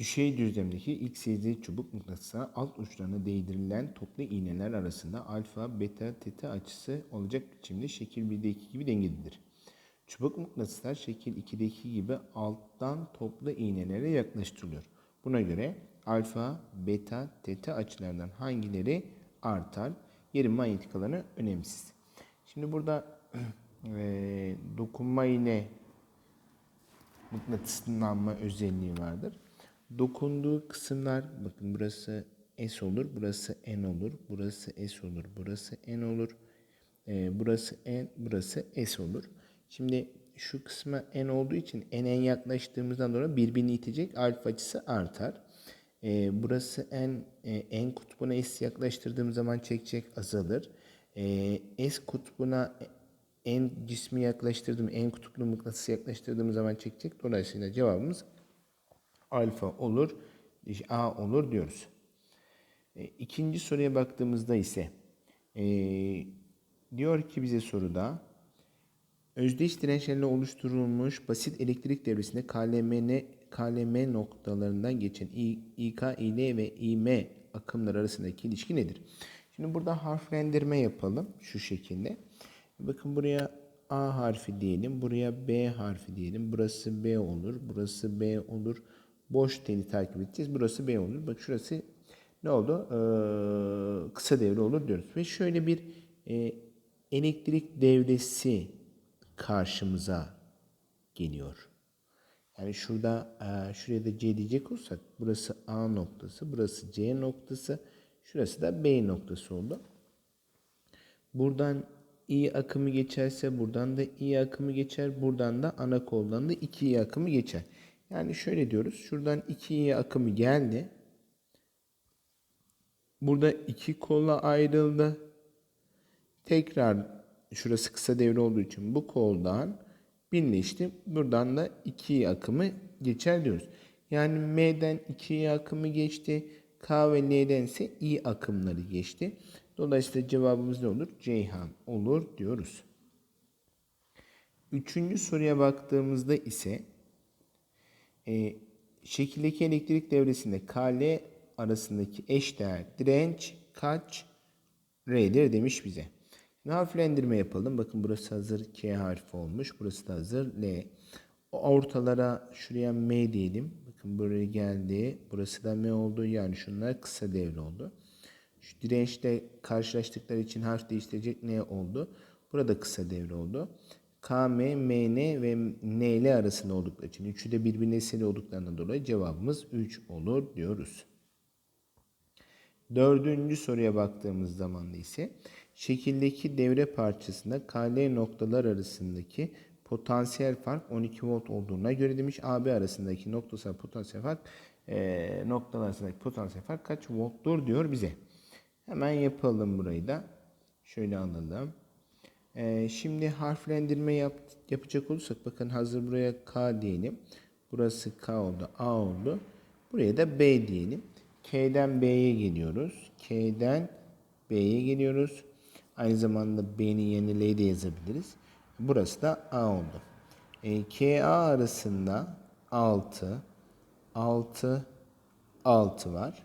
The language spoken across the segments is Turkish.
Düşey düzlemdeki XYZ çubuk mıknatısına alt uçlarına değdirilen toplu iğneler arasında alfa, beta, teta açısı olacak biçimde şekil 1'deki gibi dengelidir. Çubuk mıknatıslar şekil 2'deki gibi alttan toplu iğnelere yaklaştırılıyor. Buna göre alfa, beta, teta açılardan hangileri artar? Yerin manyetik alanı önemsiz. Şimdi burada eee, dokunma iğne mıknatıslanma özelliği vardır. Dokunduğu kısımlar bakın burası S olur, burası N olur, burası S olur, burası N olur. Ee, burası N, burası S olur. Şimdi şu kısma N olduğu için N'e yaklaştığımızdan dolayı birbirini itecek alfa açısı artar. Ee, burası N, e, N kutbuna S yaklaştırdığım zaman çekecek azalır. Ee, S kutbuna en cismi yaklaştırdım, en kutuplu mıknatısı yaklaştırdığım zaman çekecek. Dolayısıyla cevabımız alfa olur, A olur diyoruz. E, İkinci soruya baktığımızda ise e, diyor ki bize soruda özdeş dirençlerle oluşturulmuş basit elektrik devresinde KLM, KLM noktalarından geçen İK, İL ve İM akımlar arasındaki ilişki nedir? Şimdi burada harflendirme yapalım şu şekilde. Bakın buraya A harfi diyelim, buraya B harfi diyelim. Burası B olur, burası B olur. Boş teli takip edeceğiz. Burası B olur. Bak şurası ne oldu? Ee, kısa devre olur diyoruz. Ve şöyle bir e, elektrik devresi karşımıza geliyor. Yani şurada e, şuraya da C diyecek olsak burası A noktası, burası C noktası, şurası da B noktası oldu. Buradan i akımı geçerse buradan da i akımı geçer. Buradan da ana koldan da 2 i akımı geçer. Yani şöyle diyoruz. Şuradan 2 i akımı geldi. Burada iki kolla ayrıldı. Tekrar şurası kısa devre olduğu için bu koldan birleşti. Buradan da 2 akımı geçer diyoruz. Yani M'den 2 akımı geçti. K ve L'den ise I akımları geçti. Dolayısıyla cevabımız ne olur? Ceyhan olur diyoruz. Üçüncü soruya baktığımızda ise e, şekildeki elektrik devresinde KL arasındaki eşdeğer direnç kaç R'dir demiş bize. Şimdi harflendirme yapalım. Bakın burası hazır K harfi olmuş. Burası da hazır L. Ortalara şuraya M diyelim. Bakın buraya geldi. Burası da M oldu. Yani şunlar kısa devre oldu. Şu dirençle karşılaştıkları için harf değiştirecek N oldu. Burada kısa devre oldu. KM, MN ve NL arasında oldukları için üçü de birbirine eseri olduklarından dolayı cevabımız 3 olur diyoruz. Dördüncü soruya baktığımız zaman ise şekildeki devre parçasında KL noktalar arasındaki potansiyel fark 12 volt olduğuna göre demiş. AB arasındaki noktasal potansiyel fark e, noktalar arasındaki potansiyel fark kaç volttur diyor bize. Hemen yapalım burayı da. Şöyle alalım. E, şimdi harflendirme yap, yapacak olursak bakın hazır buraya K diyelim. Burası K oldu, A oldu. Buraya da B diyelim. K'den B'ye geliyoruz. K'den B'ye geliyoruz. Aynı zamanda B'nin yerine L'yi de yazabiliriz. Burası da A oldu. E, KA arasında 6, 6, 6 var.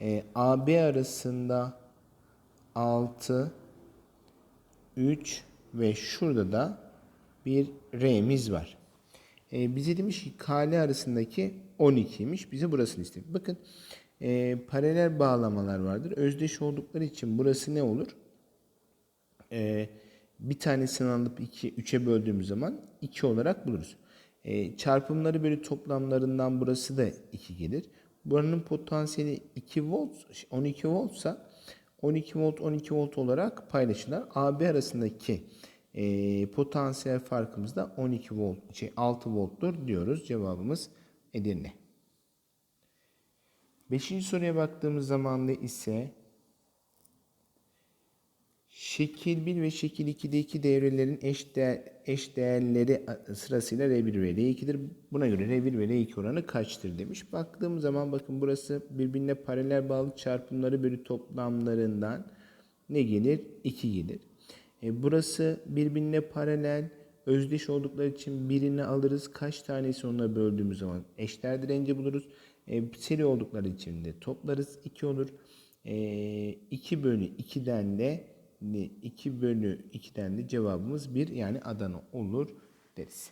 E, AB arasında 6, 3 ve şurada da bir R'miz var. E, bize demiş ki KL arasındaki 12'ymiş. Bize burasını istemiş. Bakın e, paralel bağlamalar vardır. Özdeş oldukları için burası ne olur? E, bir tanesini alıp 2, 3'e böldüğümüz zaman 2 olarak buluruz. E, çarpımları böyle toplamlarından burası da 2 gelir. Buranın potansiyeli 2 volt, 12 voltsa 12 volt 12 volt olarak paylaşırlar. AB arasındaki e, potansiyel farkımız da 12 volt, şey 6 volttur diyoruz. Cevabımız Edirne. Beşinci soruya baktığımız zaman da ise şekil 1 ve şekil 2'deki devrelerin eş, değer, eş değerleri sırasıyla R1 ve R2'dir. Buna göre R1 ve R2 oranı kaçtır demiş. Baktığım zaman bakın burası birbirine paralel bağlı çarpımları bölü toplamlarından ne gelir? 2 gelir. E, burası birbirine paralel özdeş oldukları için birini alırız. Kaç tanesi onunla böldüğümüz zaman eşdeğer direnci buluruz. E, seri oldukları için de toplarız 2 olur. E, 2 bölü 2'den de 2 bölü 2'den de cevabımız 1 yani Adana olur deriz.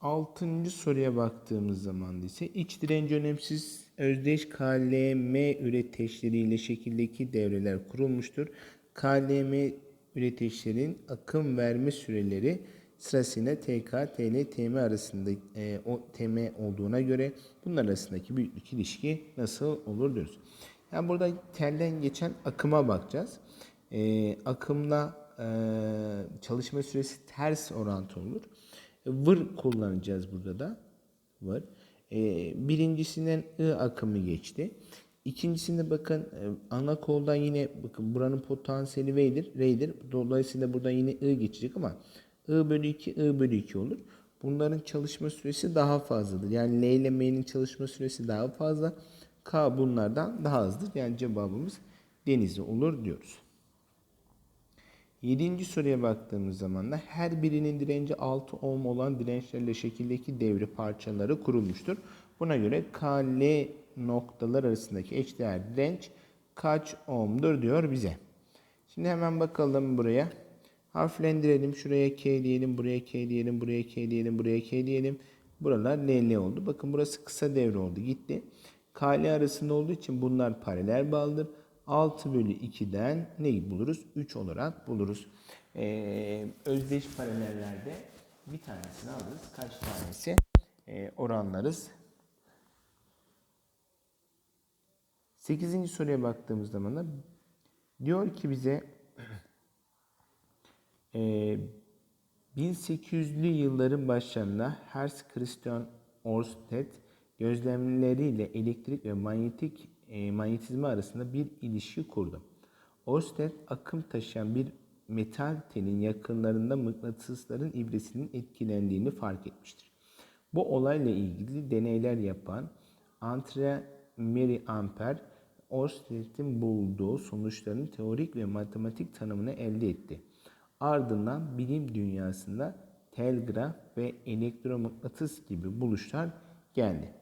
Altıncı soruya baktığımız zaman ise iç direnci önemsiz özdeş KLM üreteçleriyle şekildeki devreler kurulmuştur. KLM üreteçlerin akım verme süreleri sırasıyla TK, TL, TM arasında e, o TM olduğuna göre bunlar arasındaki büyüklük ilişki nasıl olur diyoruz. Yani burada telden geçen akıma bakacağız. E, akımla e, çalışma süresi ters orantı olur. Vır kullanacağız burada da. Vır. E, birincisinden I akımı geçti. İkincisinde bakın e, ana koldan yine bakın buranın potansiyeli V'dir, R'dir. Dolayısıyla burada yine I geçecek ama I bölü 2, I bölü 2 olur. Bunların çalışma süresi daha fazladır. Yani L ile M'nin çalışma süresi daha fazla. K bunlardan daha azdır. Yani cevabımız denizli olur diyoruz. Yedinci soruya baktığımız zaman da her birinin direnci 6 ohm olan dirençlerle şekildeki devre parçaları kurulmuştur. Buna göre KL noktalar arasındaki eşdeğer direnç kaç ohm'dur diyor bize. Şimdi hemen bakalım buraya. Harflendirelim. Şuraya K diyelim, buraya K diyelim, buraya K diyelim, buraya K diyelim. Buralar LL oldu. Bakın burası kısa devre oldu. Gitti. KL arasında olduğu için bunlar paralel bağlıdır. 6 bölü 2'den neyi buluruz? 3 olarak buluruz. Ee, özdeş paralellerde bir tanesini alırız. Kaç tanesi? Ee, oranlarız. 8. soruya baktığımız zaman da diyor ki bize e, 1800'lü yılların başlarında Hertz Christian Ørsted gözlemleriyle elektrik ve manyetik e, manyetizma arasında bir ilişki kurdu. Ørsted akım taşıyan bir metal telin yakınlarında mıknatısların ibresinin etkilendiğini fark etmiştir. Bu olayla ilgili deneyler yapan Andre Mary Ampere, Ørsted'in bulduğu sonuçların teorik ve matematik tanımını elde etti. Ardından bilim dünyasında telgraf ve elektromıknatıs gibi buluşlar geldi.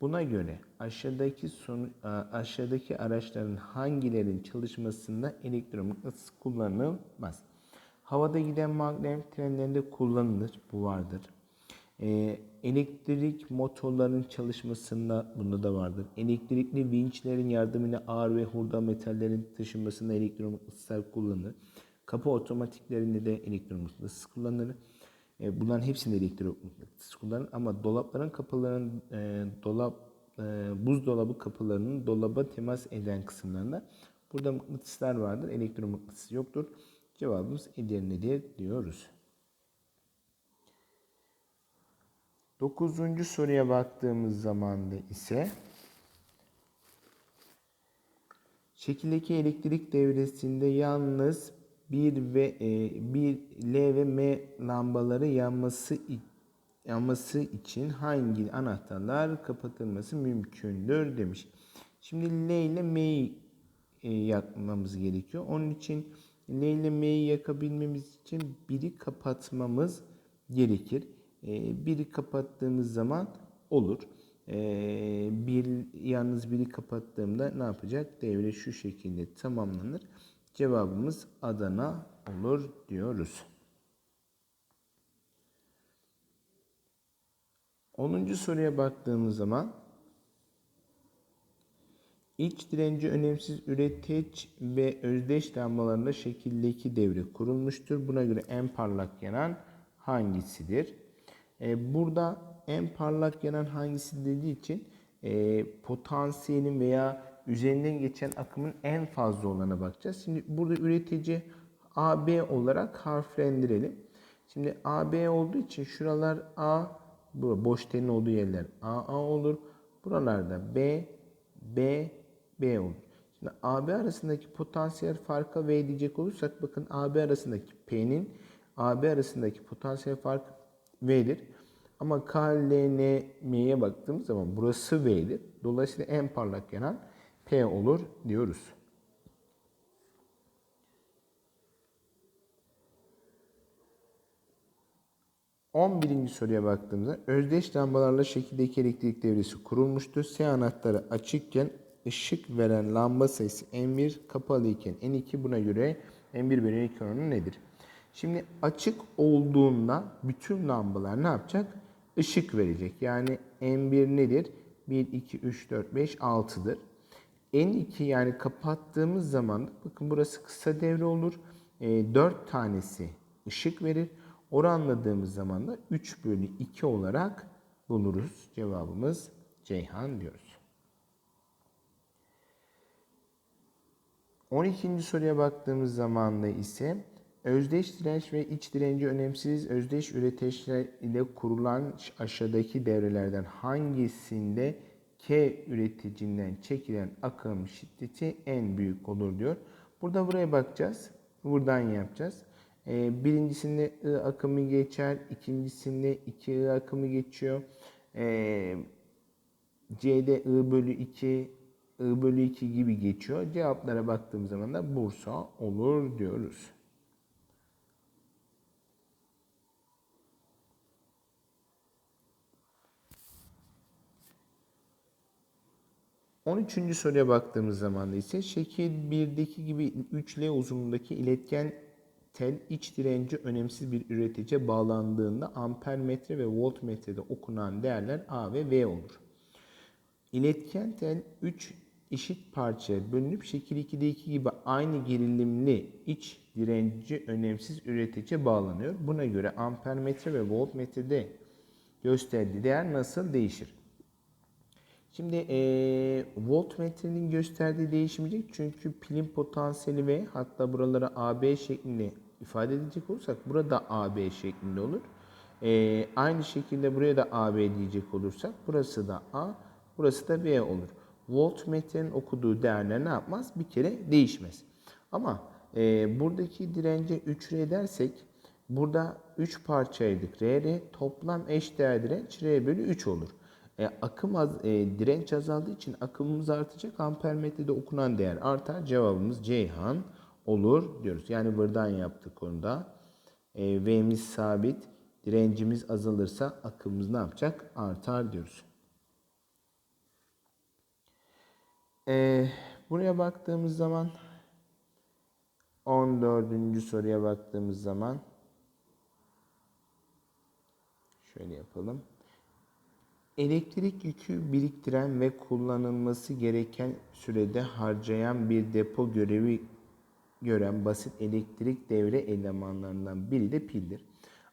Buna göre aşağıdaki son, aşağıdaki araçların hangilerinin çalışmasında elektromıknatıs kullanılmaz? Havada giden magnet trenlerinde kullanılır. Bu vardır. Ee, elektrik motorların çalışmasında bunda da vardır. Elektrikli vinçlerin yardımıyla ağır ve hurda metallerin taşınmasında elektromıknatıslar kullanılır. Kapı otomatiklerinde de elektromıknatıs kullanılır. E, bunların hepsinde elektromıknatıs kullanılır ama dolapların kapılarının e, dolap e, buzdolabı kapılarının dolaba temas eden kısımlarında burada mıknatıslar vardır. Elektromıknatıs yoktur. Cevabımız Edirne'dir diyoruz. Dokuzuncu soruya baktığımız zaman da ise şekildeki elektrik devresinde yalnız bir ve e, bir L ve M lambaları yanması yanması için hangi anahtarlar kapatılması mümkündür demiş. Şimdi L ile M'yi e, yakmamız gerekiyor. Onun için L ile M'yi yakabilmemiz için biri kapatmamız gerekir. E, biri kapattığımız zaman olur. E, bir yalnız biri kapattığımda ne yapacak? Devre şu şekilde tamamlanır. Cevabımız Adana olur diyoruz. 10. soruya baktığımız zaman iç direnci önemsiz üreteç ve özdeş lambalarında şekildeki devre kurulmuştur. Buna göre en parlak yanan hangisidir? Ee, burada en parlak yanan hangisi dediği için e, potansiyelin veya üzerinden geçen akımın en fazla olana bakacağız. Şimdi burada üretici AB olarak harflendirelim. Şimdi AB olduğu için şuralar A, boş telin olduğu yerler AA olur. Buralarda B, B, B olur. Şimdi AB arasındaki potansiyel farka V diyecek olursak bakın AB arasındaki P'nin AB arasındaki potansiyel fark V'dir. Ama K, L, N, M'ye baktığımız zaman burası V'dir. Dolayısıyla en parlak yanan Olur diyoruz. 11. soruya baktığımızda özdeş lambalarla şekildeki elektrik devresi kurulmuştur. S anahtarı açıkken ışık veren lamba sayısı N1 kapalı iken N2 buna göre N1 bölü N2 oranı nedir? Şimdi açık olduğunda bütün lambalar ne yapacak? Işık verecek. Yani N1 nedir? 1, 2, 3, 4, 5, 6'dır. N2 yani kapattığımız zaman bakın burası kısa devre olur. E, 4 tanesi ışık verir. Oranladığımız zaman da 3 bölü 2 olarak buluruz. Cevabımız Ceyhan diyoruz. 12. soruya baktığımız zaman da ise özdeş direnç ve iç direnci önemsiz özdeş üreteçler ile kurulan aşağıdaki devrelerden hangisinde K üreticinden çekilen akım şiddeti en büyük olur diyor. Burada buraya bakacağız. Buradan yapacağız. Ee, birincisinde I akımı geçer. ikincisinde 2 I akımı geçiyor. Ee, C'de I bölü 2, I bölü 2 gibi geçiyor. Cevaplara baktığım zaman da Bursa olur diyoruz. 13. soruya baktığımız zaman da ise şekil 1'deki gibi 3L uzunluğundaki iletken tel iç direnci önemsiz bir üreticiye bağlandığında amper metre ve voltmetrede okunan değerler A ve V olur. İletken tel 3 eşit parçaya bölünüp şekil 2'deki gibi aynı gerilimli iç direnci önemsiz üreticiye bağlanıyor. Buna göre amper metre ve voltmetrede gösterdiği değer nasıl değişir? Şimdi e, voltmetrenin gösterdiği değişmeyecek çünkü pilin potansiyeli ve hatta buralara AB şeklinde ifade edecek olursak burada AB şeklinde olur. E, aynı şekilde buraya da AB diyecek olursak burası da A, burası da B olur. Voltmetrenin okuduğu değerler ne yapmaz? Bir kere değişmez. Ama e, buradaki dirence 3R dersek burada 3 parçaydık. RR toplam eş değer direnç R bölü 3 olur. E, akım az, e, direnç azaldığı için akımımız artacak. Ampermetrede okunan değer artar. Cevabımız Ceyhan olur diyoruz. Yani buradan yaptık konuda. E, V'miz sabit. Direncimiz azalırsa akımımız ne yapacak? Artar diyoruz. E, buraya baktığımız zaman 14. soruya baktığımız zaman şöyle yapalım. Elektrik yükü biriktiren ve kullanılması gereken sürede harcayan bir depo görevi gören basit elektrik devre elemanlarından biri de pildir.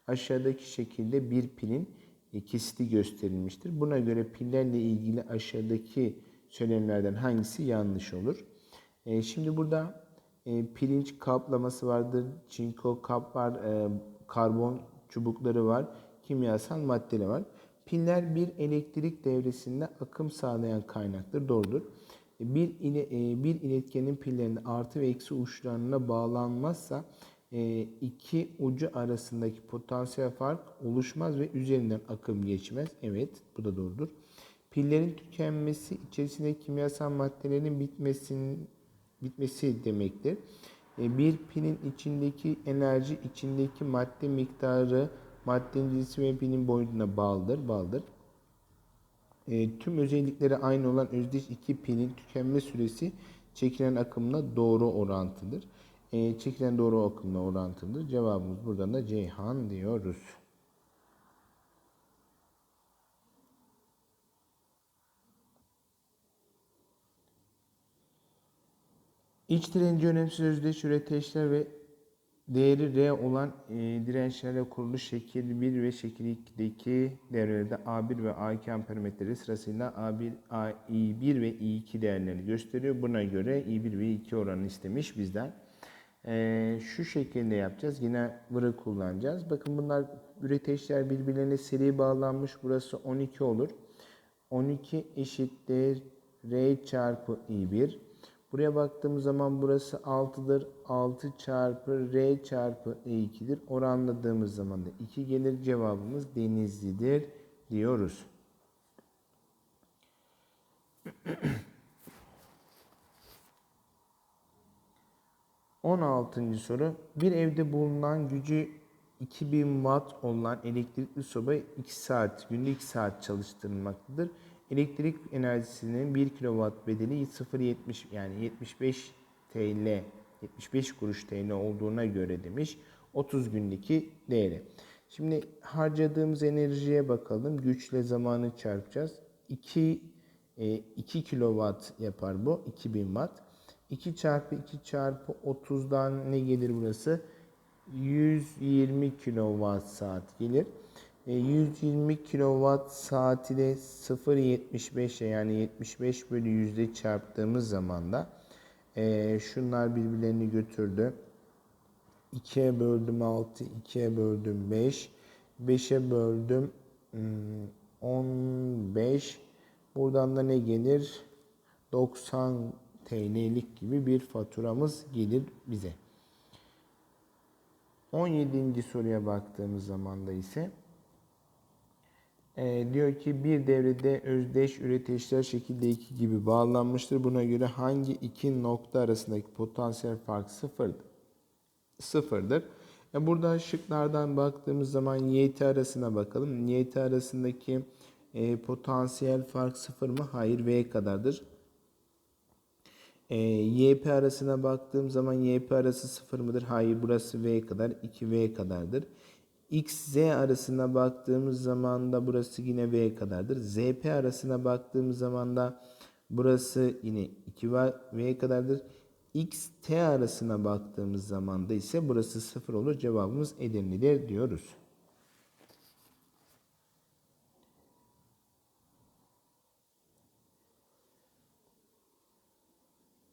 Aşağıdaki şekilde bir pilin kesiti gösterilmiştir. Buna göre pillerle ilgili aşağıdaki söylemlerden hangisi yanlış olur? E, şimdi burada e, pirinç kaplaması vardır, çinko kap var, e, karbon çubukları var, kimyasal maddeler var. Piller bir elektrik devresinde akım sağlayan kaynaktır. Doğrudur. Bir, ile, e, bir iletkenin pillerinin artı ve eksi uçlarına bağlanmazsa e, iki ucu arasındaki potansiyel fark oluşmaz ve üzerinden akım geçmez. Evet bu da doğrudur. Pillerin tükenmesi içerisinde kimyasal maddelerin bitmesinin bitmesi demektir. E, bir pilin içindeki enerji içindeki madde miktarı Maddenin cinsi ve pilin boyutuna bağlıdır. bağlıdır. E, tüm özellikleri aynı olan özdeş iki pilin tükenme süresi çekilen akımla doğru orantıdır. E, çekilen doğru akımla orantılıdır. Cevabımız buradan da Ceyhan diyoruz. İç direnci önemsiz özdeş üreteçler ve Değeri R olan e, dirençlerle kurulu şekil 1 ve şekil 2'deki devrelerde A1 ve A2 ampermetreleri sırasıyla A1, A, I1 ve I2 değerlerini gösteriyor. Buna göre I1 ve I2 oranını istemiş bizden. E, şu şekilde yapacağız. Yine vırı kullanacağız. Bakın bunlar üreteçler birbirlerine seri bağlanmış. Burası 12 olur. 12 eşittir R çarpı I1 Buraya baktığımız zaman burası 6'dır. 6 çarpı R çarpı E2'dir. Oranladığımız zaman da 2 gelir. Cevabımız Denizli'dir diyoruz. On altıncı soru. Bir evde bulunan gücü 2000 watt olan elektrikli soba 2 saat, günde 2 saat çalıştırılmaktadır. Elektrik enerjisinin 1 kW bedeli 0.70 yani 75 TL 75 kuruş TL olduğuna göre demiş. 30 gündeki değeri. Şimdi harcadığımız enerjiye bakalım. Güçle zamanı çarpacağız. 2 2 kilowatt yapar bu. 2000 watt. 2 çarpı 2 çarpı 30'dan ne gelir burası? 120 kilowatt saat gelir. 120 kilowatt saati de 0.75'e yani 75 bölü yüzde çarptığımız zaman da e, şunlar birbirlerini götürdü. 2'ye böldüm 6, 2'ye böldüm 5, 5'e böldüm 15. Hmm, Buradan da ne gelir? 90 TL'lik gibi bir faturamız gelir bize. 17. soruya baktığımız zaman da ise e, diyor ki bir devrede özdeş üreticiler şekilde 2 gibi bağlanmıştır. Buna göre hangi iki nokta arasındaki potansiyel fark sıfırdır? Sıfırdır. E, burada şıklardan baktığımız zaman YT arasına bakalım. YT arasındaki e, potansiyel fark sıfır mı? Hayır V kadardır. E, YP arasına baktığım zaman YP arası sıfır mıdır? Hayır burası V kadar 2V kadardır. X, Z arasına baktığımız zaman da burası yine V kadardır. ZP arasına baktığımız zaman da burası yine 2V kadardır. X, T arasına baktığımız zaman da ise burası 0 olur. Cevabımız Edirne'dir diyoruz.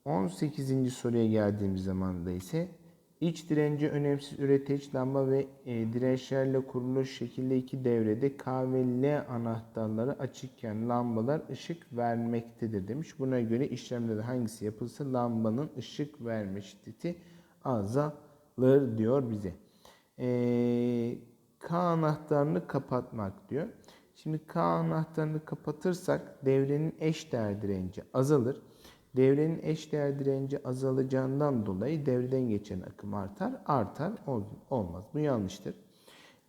18. soruya geldiğimiz zaman da ise iç direnci önemsiz üreteç lamba ve e, dirençlerle kurulu şekilde iki devrede K ve L anahtarları açıkken lambalar ışık vermektedir demiş. Buna göre işlemlerde hangisi yapılsa lambanın ışık verme şiddeti azalır diyor bize. E, K anahtarını kapatmak diyor. Şimdi K anahtarını kapatırsak devrenin eş değer direnci azalır. Devrenin eşdeğer direnci azalacağından dolayı devreden geçen akım artar. Artar olmaz. Bu yanlıştır.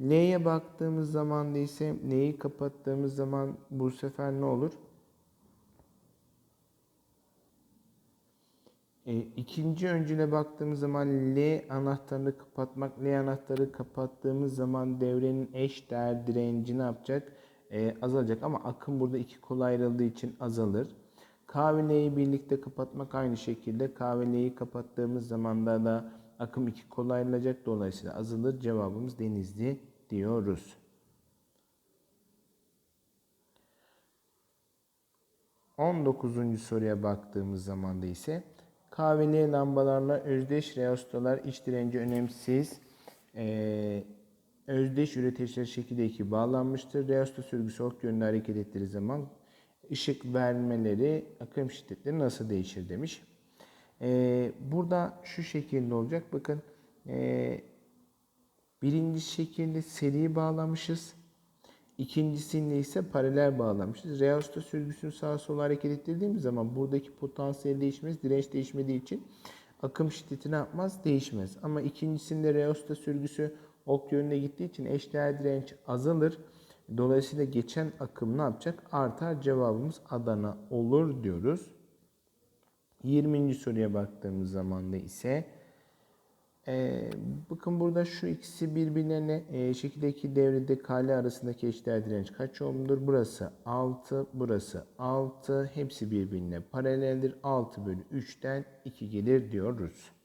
L'ye baktığımız zaman da ise L'yi kapattığımız zaman bu sefer ne olur? E, ikinci öncüle baktığımız zaman L anahtarını kapatmak, L anahtarı kapattığımız zaman devrenin eş değer direnci ne yapacak? E, azalacak ama akım burada iki kol ayrıldığı için azalır. K ve L'yi birlikte kapatmak aynı şekilde. K ve L'yi kapattığımız zaman da, akım iki kolaylanacak. Dolayısıyla azalır. Cevabımız Denizli diyoruz. On dokuzuncu soruya baktığımız zaman da ise K ve L lambalarla özdeş reostalar iç direnci önemsiz ee, özdeş üreticiler şekilde iki bağlanmıştır. Reosta sürgüsü ok yönünde hareket ettiği zaman ışık vermeleri akım şiddetleri nasıl değişir demiş. Ee, burada şu şekilde olacak. Bakın e, birinci şekilde seri bağlamışız. İkincisinde ise paralel bağlamışız. Reosta sürgüsünü sağa sola hareket ettirdiğimiz zaman buradaki potansiyel değişmez, direnç değişmediği için akım şiddeti ne yapmaz? Değişmez. Ama ikincisinde reosta sürgüsü ok yönüne gittiği için eşdeğer direnç azalır. Dolayısıyla geçen akım ne yapacak? Artar. Cevabımız Adana olur diyoruz. 20. soruya baktığımız zaman da ise e, bakın burada şu ikisi birbirlerine e, şekildeki devrede kale arasındaki eşdeğer direnç kaç ohmdur? Burası 6, burası 6. Hepsi birbirine paraleldir. 6 bölü 3'ten 2 gelir diyoruz.